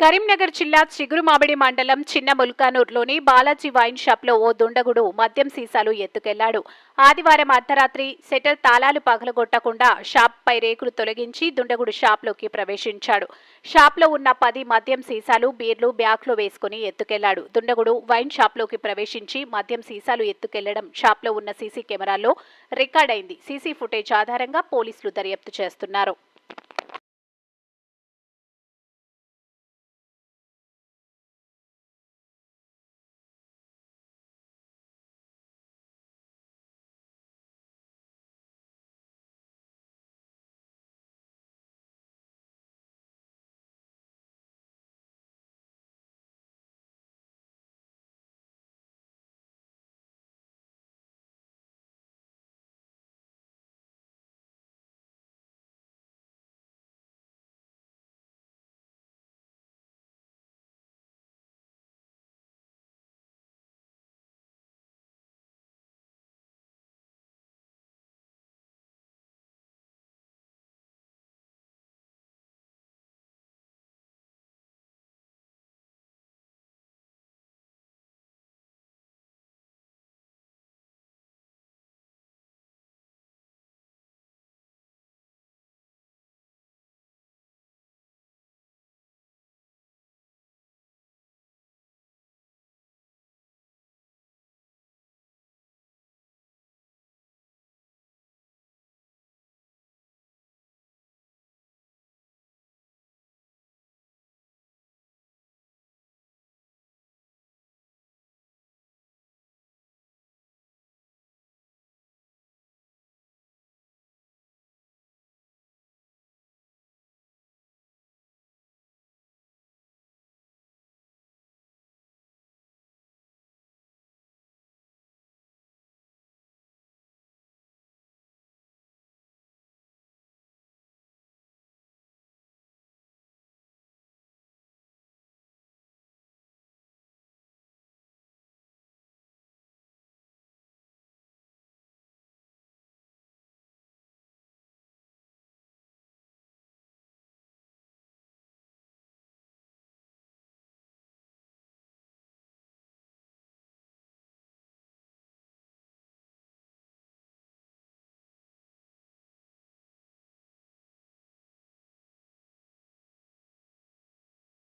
కరీంనగర్ జిల్లా చిగురుమామిడి మండలం చిన్న ముల్కానూర్లోని బాలాజీ వైన్ షాప్లో ఓ దుండగుడు మద్యం సీసాలు ఎత్తుకెళ్ళాడు. ఆదివారం అర్ధరాత్రి సెటర్ తాళాలు పగలగొట్టకుండా షాప్పై రేకులు తొలగించి దుండగుడు షాప్లోకి ప్రవేశించాడు. షాప్లో ఉన్న పది మద్యం సీసాలు బీర్లు బ్యాగ్లో వేసుకుని ఎత్తుకెళ్ళాడు. దుండగుడు వైన్ షాప్లోకి ప్రవేశించి మద్యం సీసాలు ఎత్తుకెళ్ళడం షాప్లో ఉన్న సీసీ కెమెరాల్లో రికార్డైంది. సీసీ ఫుటేజ్ ఆధారంగా పోలీసులు దర్యాప్తు చేస్తున్నారు.